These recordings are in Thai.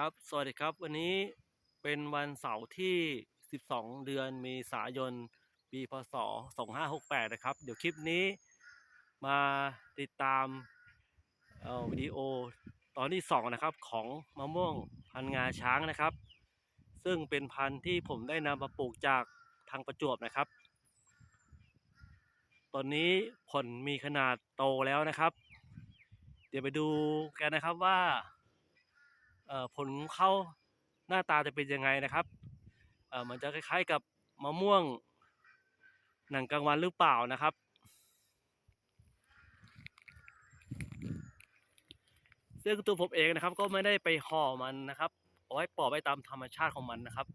ครับ สวัสดีครับ วันนี้เป็นวันเสาร์ที่ 12 เดือนเมษายน ปีพศ 2568 นะครับ เดี๋ยวคลิปนี้มาติดตามเอ่อวิดีโอตอนที่ 2 นะครับของมะม่วงพันงาช้างนะครับ ซึ่งเป็นพันธุ์ที่ผมได้นำมาปลูกจากทางประจวบนะครับ ตอนนี้ผลมีขนาดโตแล้วนะครับ เดี๋ยวไปดูกันนะครับว่า ผลของเขาหน้าตาจะเป็นยังไงนะครับเอ่อมันจะคล้ายๆกับมะม่วงหนังกลางวันหรือเปล่านะครับ ซึ่งตัวผมเองนะครับก็ไม่ได้ไปห่อมันนะครับเอาไว้ปล่อยไว้ตามธรรมชาติของมันนะครับ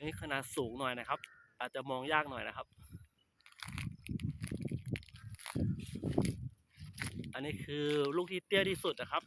นี่ขนาดสูงหน่อยนะครับ อาจจะมองยากหน่อยนะครับ อันนี้คือลูกที่เตี้ยที่สุดนะครับ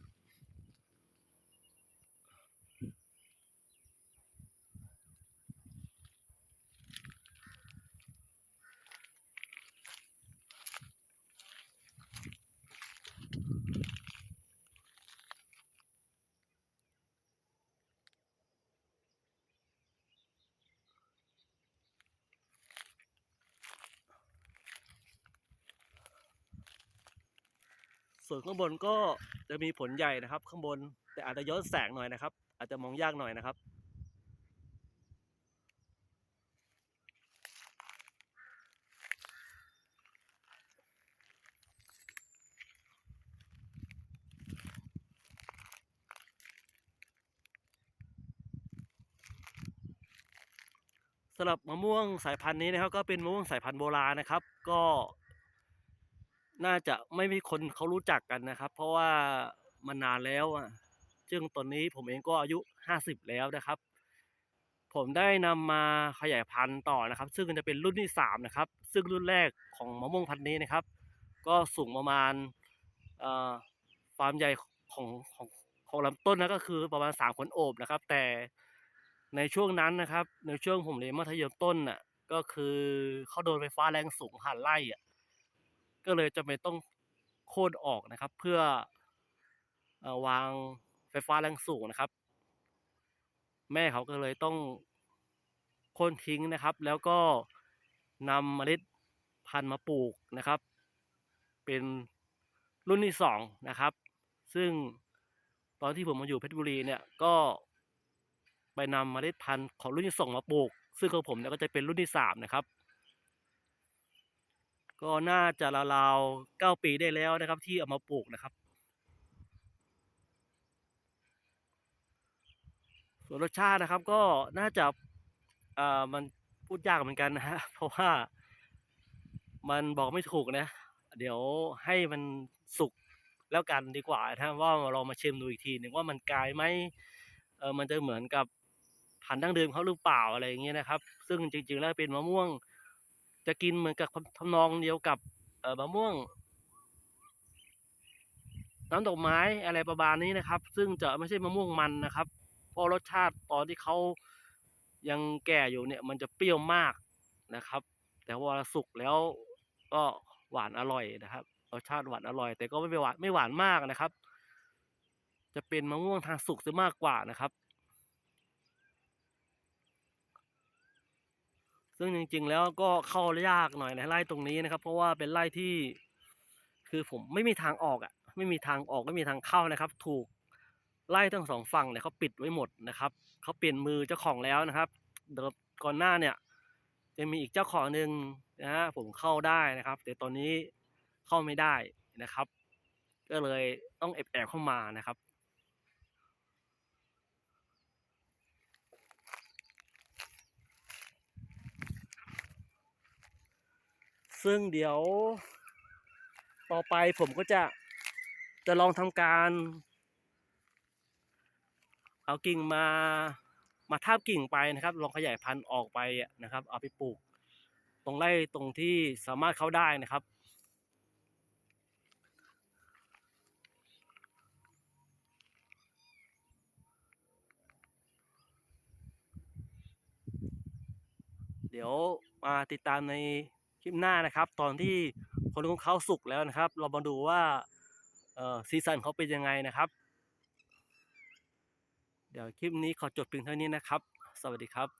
ส่วนข้างบนก็จะมีผลใหญ่นะครับ ข้างบนแต่อาจจะย้อนแสงหน่อยนะครับ อาจจะมองยากหน่อยนะครับ สำหรับมะม่วงสายพันธุ์นี้นะครับ ก็เป็นมะม่วงสายพันธุ์โบราณนะครับ ก็ น่าจะไม่มีคนเขารู้จักกันนะครับ เพราะว่ามันานแล้วอะซึ่งตอนนี้ผมเองก็อายุห้าสิบแล้วนะครับ ผมได้นำมาขยายพันธุ์ต่อนะครับ ซึ่งจะเป็นรุ่นที่สามนะครับ ซึ่งรุ่นแรกของมะม่วงพันธุ์นี้นะครับ ก็สูงประมาณความใหญ่ของของของลำต้นนะก็คือประมาณสามคนโอบนะครับ แต่ในช่วงนั้นนะครับ ในช่วงผมเรียนมัธยมต้นน่ะก็คือเขาโดนไฟฟ้าแรงสูงผ่านไล่อะ ก็เลยจำเป็นต้องโค่นออกนะครับ เพื่ออวางไฟฟ้าแรงสูงนะครับ แม่เขาก็เลยต้องโค่นทิ้งนะครับ แล้วก็นำเมล็ดพันธุ์มาปลูกนะครับ เป็นรุ่นที่สองนะครับ ซึ่งตอนที่ผมมาอยู่เพชรบุรีเนี่ยก็ไปนำเมล็ดพันธุ์ของรุ่นที่สองมาปลูก ซึ่งของผมเนี่ยก็จะเป็นรุ่นที่สามนะครับ ก็น่าจะราวๆเก้าปีได้แล้วนะครับ ที่เอามาปลูกนะครับ ส่วนรสชาตินะครับก็น่าจะเอ่อมันพูดยากเหมือนกันนะฮะเพราะว่ามันบอกไม่ถูกนะ เดี๋ยวให้มันสุกแล้วกันดีกว่านะว่าเรามาชิมดูอีกทีหนึ่งว่ามันกลายไหมเออมันจะเหมือนกับพันธุ์ดั้งเดิมเขาหรือเปล่าอะไรอย่างเงี้ยนะครับ ซึ่งจริง ๆ แล้วเป็นมะม่วง จะกินเหมือนกับทำนองเดียวกับเอ่อมะม่วง น้ำดอกไม้อะไรประมาณนี้นะครับ ซึ่งจะไม่ใช่มะม่วงมันนะครับ เพราะรสชาติตอนที่เขายังแก่อยู่เนี่ย มันจะเปรี้ยวมากนะครับ แต่ว่าสุกแล้วก็หวานอร่อยนะครับรสชาติหวานอร่อย แต่ก็ไม่หวานไม่หวานมากนะครับ จะเป็นมะม่วงทางสุกซะมากกว่านะครับ ซึ่งจริง ๆ แล้วก็เข้ายากหน่อยในไร่ตรงนี้นะครับ เพราะว่าเป็นไร่ที่ คือผมไม่มีทางออกอะ ไม่มีทางออกไม่มีทางเข้านะครับ ถูกไล่ทั้งสองฝั่งเนี่ยเขาปิดไว้หมดนะครับเขาเปลี่ยนมือเจ้าของแล้วนะครับเดิมก่อนหน้าเนี่ย จะมีอีกเจ้าของหนึ่งนะฮะผมเข้าได้นะครับ แต่ตอนนี้เข้าไม่ได้นะครับ ก็เลยต้องแอบแอบเข้ามานะครับ ซึ่งเดี๋ยว ต่อไปผมก็จะจะลองทำการ เอากิ่งมามาทาบกิ่งไปนะครับ ลองขยายพันธุ์ออกไปนะครับ เอาไปปลูก ตรงไร่ตรงที่สามารถเข้าได้นะครับเดี๋ยวมาติดตามใน คลิปหน้านะครับ ตอนที่คนของเขาสุกแล้วนะครับ เรามาดูว่าซีซันเขาเป็นยังไงนะครับ เดี๋ยวคลิปนี้ขอจบเพียงเท่านี้นะครับ สวัสดีครับ